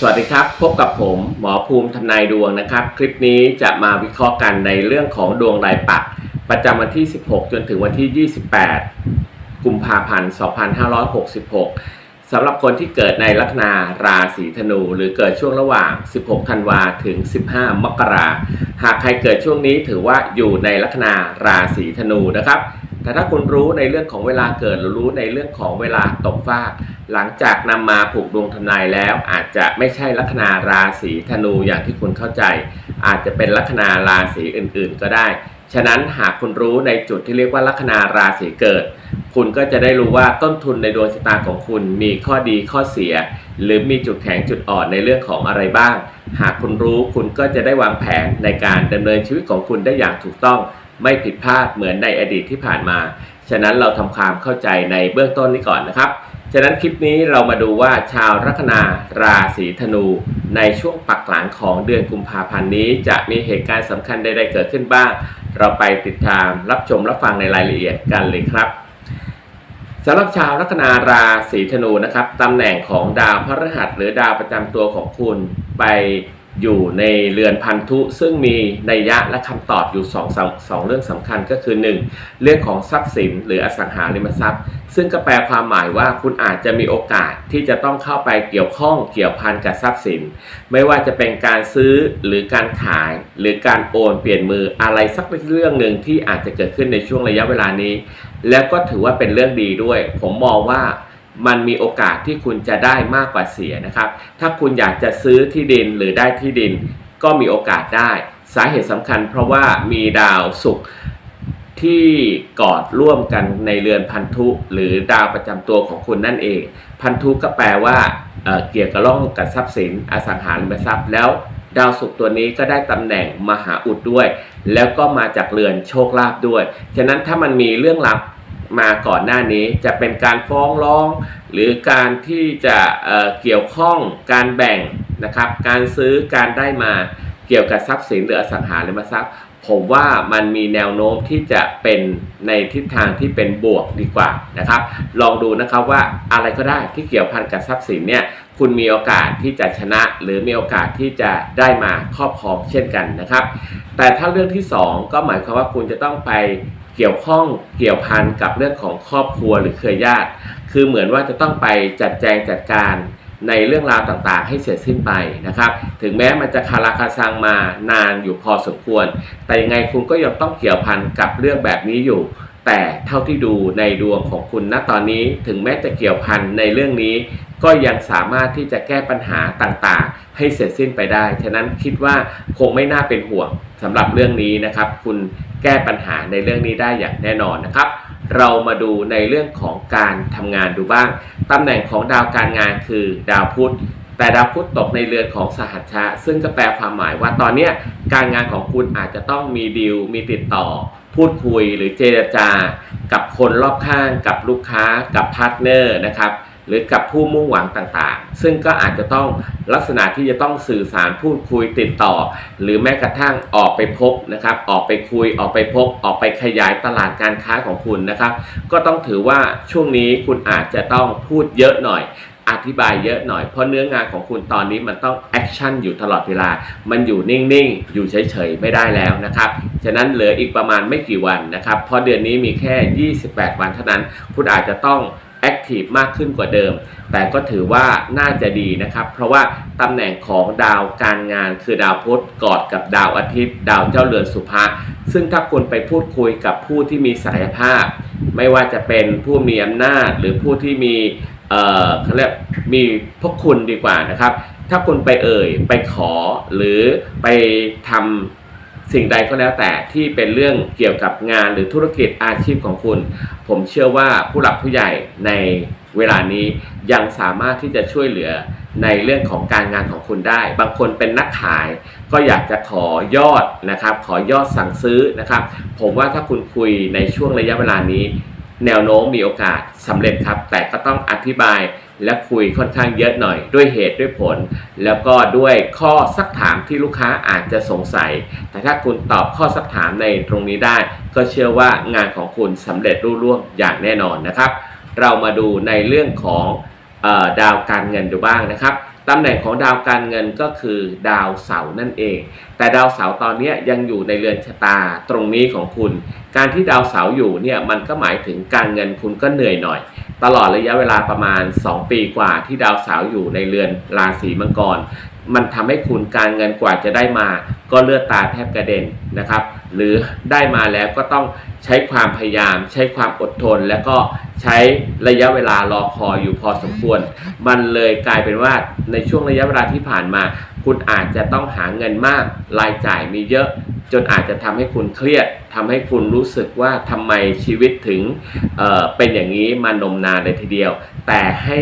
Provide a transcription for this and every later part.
สวัสดีครับ พบกับผมหมอภูมิทำนายดวงนะครับ คลิปนี้จะมาวิเคราะห์กันในเรื่องของดวงรายปัก ประจำวันที่ 16 จนถึงวันที่ 28 กุมภาพันธ์ 2566 สำหรับคนที่เกิดในลัคนาราศีธนู หรือเกิดช่วงระหว่าง 16 ธันวาถึง 15 มกราหากใครเกิดช่วงนี้ถือว่าอยู่ในลัคนาราศีธนูนะครับ แต่ถ้าคุณรู้ในเรื่องของเวลาเกิดหรือรู้ในเรื่องของเวลาตกฟาก หลังจากนำมาผูกดวงทำนายแล้วอาจจะไม่ใช่ลัคนาราศีธนูอย่างที่คุณเข้าใจ อาจจะเป็นลัคนาราศีอื่นๆ ก็ได้ ฉะนั้นหากคุณรู้ในจุดที่เรียกว่าลัคนาราศีเกิด คุณก็จะได้รู้ว่าต้นทุนในดวงชะตาของคุณมีข้อดีข้อเสีย หรือมีจุดแข็งจุดอ่อนในเรื่องของอะไรบ้าง หากคุณรู้คุณก็จะได้วางแผนในการดำเนินชีวิตของคุณได้อย่างถูกต้อง ไม่ผิดพลาดเหมือนในอดีตที่ผ่านมา ฉะนั้นเราทำความเข้าใจในเบื้องต้นนี้ก่อนนะครับ ฉะนั้นคลิปนี้เรามาดูว่าชาวลัคนาราศีธนู ในช่วงปักหลังของเดือนกุมภาพันธ์นี้จะมีเหตุการณ์สำคัญใดๆเกิดขึ้นบ้าง เราไปติดตามรับชมรับฟังในรายละเอียดกันเลยครับสำหรับชาวลัคนาราศีธนูนะครับตำแหน่งของดาวพฤหัสหรือดาวประจำตัวของคุณไป อยู่ในเรือนพันธุ ซึ่งมีนัยยะและคำตอบอยู่2องสองสองเรื่องสำคัญก็คือ 1. เรื่องของทรัพย์สินหรืออสังหาริมทรัพย์ ซึ่งก็แปลความหมายว่าคุณอาจจะมีโอกาสที่จะต้องเข้าไปเกี่ยวข้องเกี่ยวพันกับทรัพย์สิน ไม่ว่าจะเป็นการซื้อหรือการขาย หรือการโอนเปลี่ยนมืออะไรสักเรื่องหนึ่งที่อาจจะเกิดขึ้นในช่วงระยะเวลานี้ แล้วก็ถือว่าเป็นเรื่องดีด้วย ผมมองว่า มันมีโอกาสที่คุณจะได้มากกว่าเสียนะครับ ถ้าคุณอยากจะซื้อที่ดินหรือได้ที่ดิน ก็มีโอกาสได้ สาเหตุสำคัญ เพราะว่ามีดาวศุกร์ที่กอดร่วมกันในเรือนพันธุ หรือดาวประจำตัวของคุณนั่นเอง พันธุก็แปลว่าเเกี่ยวกับร่องกับทรัพย์สิน อสังหาริมทรัพย์ แล้วดาวศุกร์ตัวนี้ก็ได้ตำแหน่งมหาอุดด้วย แล้วก็มาจากเรือนโชคลาภด้วย ฉะนั้นถ้ามันมีเรื่องลับ มาก่อนหน้านี้จะเป็นการฟ้องร้อง หรือการที่จะเเกี่ยวข้องการแบ่งนะครับการซื้อการได้มาเกี่ยวกับทรัพย์สินหรืออสังหาริมทรัพย์ ผมว่ามันมีแนวโน้มที่จะเป็นในทิศทางที่เป็นบวกดีกว่านะครับ ลองดูนะครับว่าอะไรก็ได้ที่เกี่ยวพันกับทรัพย์สินเนี่ยคุณมีโอกาสที่จะชนะ หรือมีโอกาสที่จะได้มาครอบครองเช่นกันนะครับ แต่ถ้าเรื่องที่ 2 ก็หมายความว่าคุณจะต้องไป เกี่ยวข้องเกี่ยวพันกับเรื่องของครอบครัวหรือเครือญาติ คือเหมือนว่าจะต้องไปจัดแจงจัดการในเรื่องราวต่างๆ ให้เสร็จสิ้นไปนะครับ ถึงแม้มันจะคาราคาซังมานานอยู่พอสมควร แต่ยังไงคุณก็ยังต้องเกี่ยวพันกับเรื่องแบบนี้อยู่ แต่เท่าที่ดูในดวงของคุณณตอนนี้ ถึงแม้จะเกี่ยวพันในเรื่องนี้ ก็ยังสามารถที่จะแก้ปัญหาต่างๆ ให้เสร็จสิ้นไปได้ ฉะนั้นคิดว่าคงไม่น่าเป็นห่วงสำหรับเรื่องนี้นะครับ คุณแก้ปัญหาในเรื่องนี้ได้อย่างแน่นอนนะครับ เรามาดูในเรื่องของการทำงานดูบ้างตำแหน่งของดาวการงานคือดาวพุธแต่ดาวพุธตกในเรือนของสหัชชะ ซึ่งก็แปลความหมายว่าตอนนี้การงานของคุณอาจจะต้องมีดีลมีติดต่อ พูดคุยหรือเจรจา กับคนรอบข้าง กับลูกค้า กับพาร์ทเนอร์นะครับ หรือกับผู้มุ่งหวังต่างๆ ซึ่งก็อาจจะต้องลักษณะที่จะต้องสื่อสารพูดคุยติดต่อ หรือแม้กระทั่งออกไปพบนะครับ ออกไปคุยออกไปพบ ออกไปขยายตลาดการค้าของคุณนะครับ ก็ต้องถือว่าช่วงนี้คุณอาจจะต้องพูดเยอะหน่อยอธิบายเยอะหน่อยเพราะเนื้องานของคุณตอนนี้มันต้องแอคชั่นอยู่ตลอดเวลา มันอยู่นิ่งๆ อยู่เฉยๆ ไม่ได้แล้วนะครับ ฉะนั้นเหลืออีกประมาณไม่กี่วันนะครับ เพราะเดือนนี้มีแค่ 28 วันเท่านั้น คุณอาจจะต้อง แอคทีฟมากขึ้นกว่าเดิม แต่ก็ถือว่าน่าจะดีนะครับ เพราะว่าตำแหน่งของดาวการงานคือดาวพุธกอดกับดาวอาทิตย์ ดาวเจ้าเรือนสุภะซึ่งถ้าคุณไปพูดคุยกับผู้ที่มีศักยภาพ ไม่ว่าจะเป็นผู้มีอำนาจหรือผู้ที่มีเอ่อเขาเรียกมีพวกคุณดีกว่านะครับ ถ้าคุณไปเอ่ยไปขอหรือไปทำสิ่งใดก็แล้วแต่ที่เป็นเรื่องเกี่ยวกับงานหรือธุรกิจอาชีพของคุณ ผมเชื่อว่าผู้หลักผู้ใหญ่ในเวลานี้ยังสามารถที่จะช่วยเหลือในเรื่องของการงานของคุณได้ บางคนเป็นนักขาย ก็อยากจะขอยอดนะครับ ขอยอดสั่งซื้อนะครับ ผมว่าถ้าคุณคุยในช่วงระยะเวลานี้ แนวโน้มมีโอกาสสำเร็จครับ แต่ก็ต้องอธิบาย และคุยค่อนข้างเยอะหน่อย ด้วยเหตุด้วยผล แล้วก็ด้วยข้อสักถามที่ลูกค้าอาจจะสงสัย แต่ถ้าคุณตอบข้อสักถามในตรงนี้ได้ ก็เชื่อว่างานของคุณสำเร็จรุ่ร่วงอย่างแน่นอนนะครับ เรามาดูในเรื่องของออดาวการเงินดูบ้างนะครับ ตำแหน่งของดาวการเงินก็คือดาวเสาร์นั่นเอง แต่ดาวเสาร์ตอนนี้ยังอยู่ในเรือนชะตาตรงนี้ของคุณ การที่ดาวเสาร์อยู่เนี่ยมันก็หมายถึงการเงินคุณก็เหนื่อยหน่อย ตลอดระยะเวลาประมาณ 2 ปีกว่าที่ดาวเสาร์อยู่ในเรือนราศีมังกร มันทำให้คุณการเงินกว่าจะได้มา ก็เลือดตาแทบกระเด็นนะครับ หรือได้มาแล้วก็ต้องใช้ความพยายาม ใช้ความอดทน แล้วก็ใช้ระยะเวลารอคอยอยู่พอสมควร มันเลยกลายเป็นว่าในช่วงระยะเวลาที่ผ่านมา คุณอาจจะต้องหาเงินมาก รายจ่ายมีเยอะ จนอาจจะทำให้คุณเครียดทำให้คุณรู้สึกว่าทำไมชีวิตถึงเเป็นอย่างนี้มานมนานเลยทีเดียว แต่ให้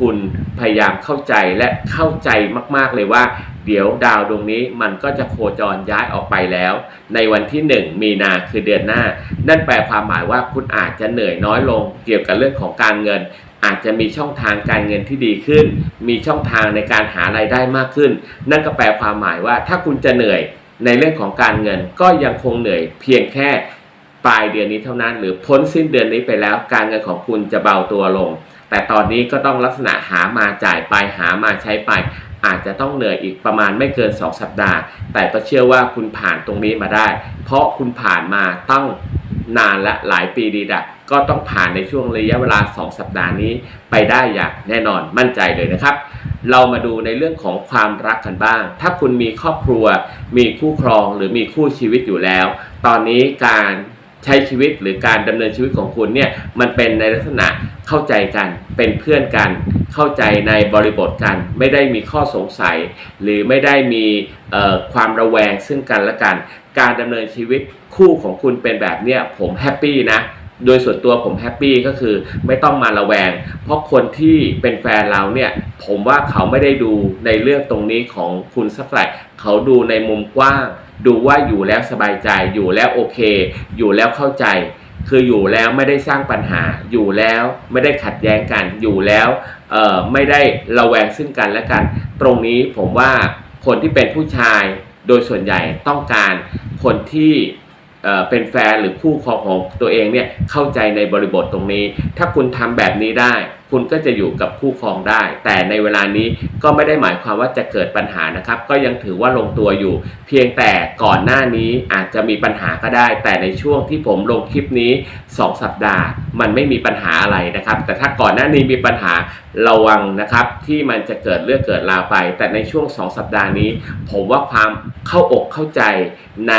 คุณพยายามเข้าใจและเข้าใจมาก ๆ เลยว่า เดี๋ยวดาวดวงนี้มันก็จะโคจรย้ายออกไปแล้ว ในวันที่ 1 มีนาคือเดือนหน้า นั่นแปลความหมายว่าคุณอาจจะเหนื่อยน้อยลงเกี่ยวกับเรื่องของการเงิน อาจจะมีช่องทางการเงินที่ดีขึ้น มีช่องทางในการหารายได้มากขึ้น นั่นก็แปลความหมายว่าถ้าคุณจะเหนื่อยในเรื่องของการเงินก็ยังคงเหนื่อยเพียงแค่ปลายเดือนนี้เท่านั้น หรือพ้นสิ้นเดือนนี้ไปแล้ว การเงินของคุณจะเบาตัวลง แต่ตอนนี้ก็ต้องลักษณะหามาจ่ายไปหามาใช้ไป อาจจะต้องเหนื่อยอีกประมาณไม่เกิน 2 สัปดาห์ แต่ก็เชื่อว่าคุณผ่านตรงนี้มาได้ เพราะคุณผ่านมาตั้งนานและหลายปีดีดัก ก็ต้องผ่านในช่วงระยะเวลา 2 สัปดาห์นี้ไปได้อย่างแน่นอนมั่นใจเลยนะครับ เรามาดูในเรื่องของความรักกันบ้าง ถ้าคุณมีครอบครัว มีคู่ครองหรือมีคู่ชีวิตอยู่แล้ว ตอนนี้การใช้ชีวิตหรือการดำเนินชีวิตของคุณเนี่ยมันเป็นในลักษณะเข้าใจกัน เป็นเพื่อนกัน เข้าใจในบริบทกัน ไม่ได้มีข้อสงสัย หรือไม่ได้มีความระแวงซึ่งกันและกัน การดำเนินชีวิตคู่ของคุณเป็นแบบเนี้ยผมแฮปปี้นะ โดยส่วนตัวผมแฮปปี้ก็คือไม่ต้องมาระแวง เพราะคนที่เป็นแฟนเราเนี่ย ผมว่าเขาไม่ได้ดูในเรื่องตรงนี้ของคุณสักเท่าไหร่เขาดูในมุมกว้าง ดูว่าอยู่แล้วสบายใจ อยู่แล้วโอเค อยู่แล้วเข้าใจ คืออยู่แล้วไม่ได้สร้างปัญหา อยู่แล้วไม่ได้ขัดแย้งกัน อยู่แล้วเไม่ได้ระแวงซึ่งกันและกัน ตรงนี้ผมว่าคนที่เป็นผู้ชายโดยส่วนใหญ่ต้องการคนที่ เป็นแฟนหรือคู่ครองของตัวเองเนี่ยเข้าใจในบริบทตรงนี้ ถ้าคุณทำแบบนี้ได้ คุณก็จะอยู่กับคู่ครองได้ แต่ในเวลานี้ก็ไม่ได้หมายความว่าจะเกิดปัญหานะครับ ก็ยังถือว่าลงตัวอยู่ เพียงแต่ก่อนหน้านี้อาจจะมีปัญหาก็ได้ แต่ในช่วงที่ผมลงคลิปนี้ 2 สัปดาห์ มันไม่มีปัญหาอะไรนะครับ แต่ถ้าก่อนหน้านี้มีปัญหาระวังนะครับ ที่มันจะเกิดเรื่องเกิดราวไป แต่ในช่วง 2 สัปดาห์นี้ ผมว่าความเข้าอกเข้าใจใน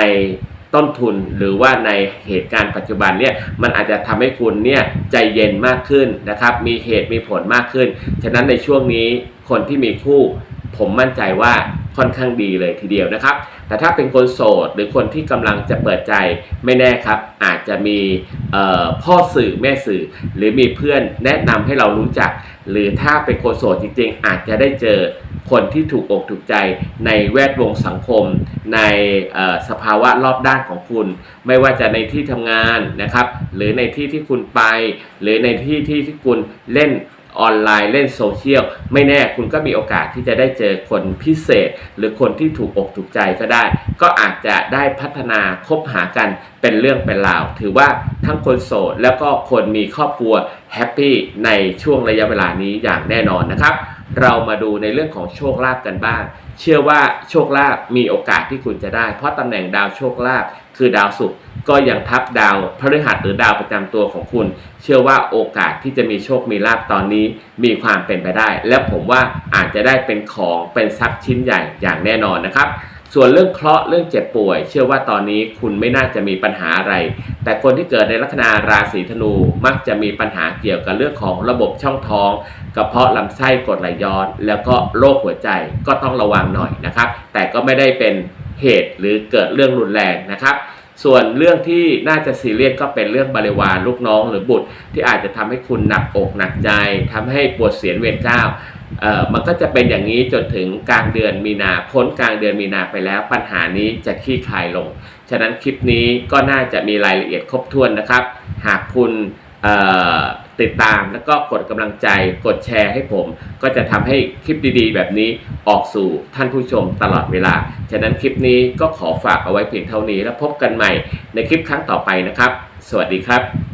ต้นทุนหรือว่าในเหตุการณ์ปัจจุบันเนี่ยมันอาจจะทำให้คุณเนี่ยใจเย็นมากขึ้นนะครับมีเหตุมีผลมากขึ้น ฉะนั้นในช่วงนี้คนที่มีคู่ผมมั่นใจว่าค่อนข้างดีเลยทีเดียวนะครับ แต่ถ้าเป็นคนโสดหรือคนที่กำลังจะเปิดใจไม่แน่ครับ อาจจะมีพ่อสื่อแม่สื่อ หรือมีเพื่อนแนะนำให้เรารู้จัก หรือถ้าเป็นคนโสดจริงๆ อาจจะได้เจอ คนที่ถูกอกถูกใจในแวดวงสังคม ในสภาวะรอบด้านของคุณ ไม่ว่าจะในที่ทำงานนะครับ หรือในที่ที่คุณไป หรือในที่ที่ที่คุณเล่นออนไลน์เล่นโซเชียลไม่แน่คุณก็มีโอกาสที่จะได้เจอคนพิเศษ หรือคนที่ถูกอกถูกใจก็ได้ ก็อาจจะได้พัฒนาคบหากันเป็นเรื่องเป็นราว ถือว่าทั้งคนโสดแล้วก็คนมีครอบครัวแฮปปี้ในช่วงระยะเวลานี้อย่างแน่นอนนะครับ เรามาดูในเรื่องของโชคลาภกันบ้าง เชื่อว่าโชคลาภมีโอกาสที่คุณจะได้ เพราะตำแหน่งดาวโชคลาภคือดาวศุกร์ก็ยังทับดาวพฤหัสหรือดาวประจำตัวของคุณ เชื่อว่าโอกาสที่จะมีโชคมีลาบตอนนี้มีความเป็นไปได้ และผมว่าอาจจะได้เป็นของเป็นทรัพย์ชิ้นใหญ่อย่างแน่นอนนะครับส่วนเรื่องเคราะห์เรื่องเจ็บป่วย เชื่อว่าตอนนี้คุณไม่น่าจะมีปัญหาอะไร แต่คนที่เกิดในลัคนาราศีธนูมักจะมีปัญหาเกี่ยวกับเรื่องของระบบช่องท้อง กระเพาะลำไส้กรดไหลย้อน แล้วก็โรคหัวใจก็ต้องระวังหน่อยนะครับ แต่ก็ไม่ได้เป็นเหตุหรือเกิดเรื่องรุนแรงนะครับ ส่วนเรื่องที่น่าจะซีเรียสก็เป็นเรื่องบริวารลูกน้องหรือบุตร ที่อาจจะทำให้คุณหนักอกหนักใจทำให้ปวดเสียนเวียนเจ้าเอ่อมันก็จะเป็นอย่างนี้จนถึงกลางเดือนมีนาพ้นกลางเดือนมีนาไปแล้ว ปัญหานี้จะคลี่คลายลง ฉะนั้นคลิปนี้ก็น่าจะมีรายละเอียดครบถ้วนนะครับ หากคุณเอ่อ ติดตามแล้วก็กดกำลังใจกดแชร์ให้ผม ก็จะทำให้คลิปดีๆ แบบนี้ออกสู่ท่านผู้ชมตลอดเวลา ฉะนั้นคลิปนี้ก็ขอฝากเอาไว้เพียงเท่านี้แล้วพบกันใหม่ในคลิปครั้งต่อไปนะครับ สวัสดีครับ